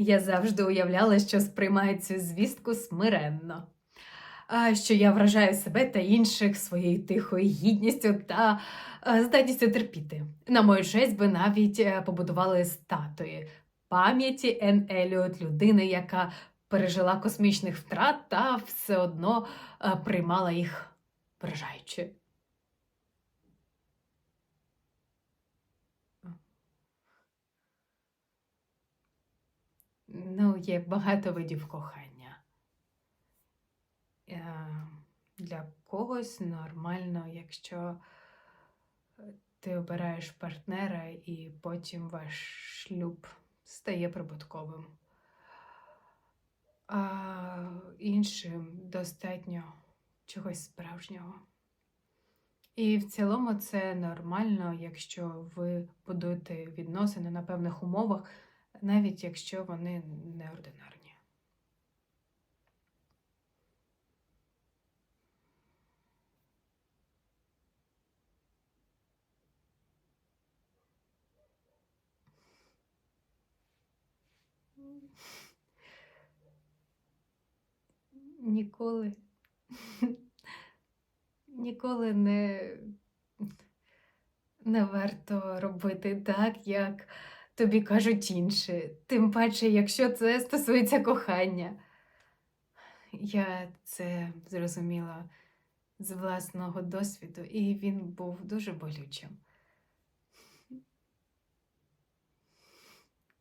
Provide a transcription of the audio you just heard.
Я завжди уявляла, що сприймаю цю звістку смиренно. Що я вражаю себе та інших своєю тихою гідністю та е, здатністю терпіти. На мою честь би навіть е, побудували статуї пам'яті Ен Еліот, людини, яка пережила космічних втрат та все одно е, приймала їх вражаючи. Є багато видів кохання. Е, Для когось нормально, якщо е, ти обираєш партнера і потім ваш шлюб стає прибутковим. А іншим достатньо чогось справжнього. І в цілому це нормально, якщо ви будуєте відносини на певних умовах, навіть якщо вони неординарні. Ніколи. Ніколи не, не варто робити так, як тобі кажуть інші. Тим паче, якщо це стосується кохання. Я це зрозуміла з власного досвіду, і він був дуже болючим.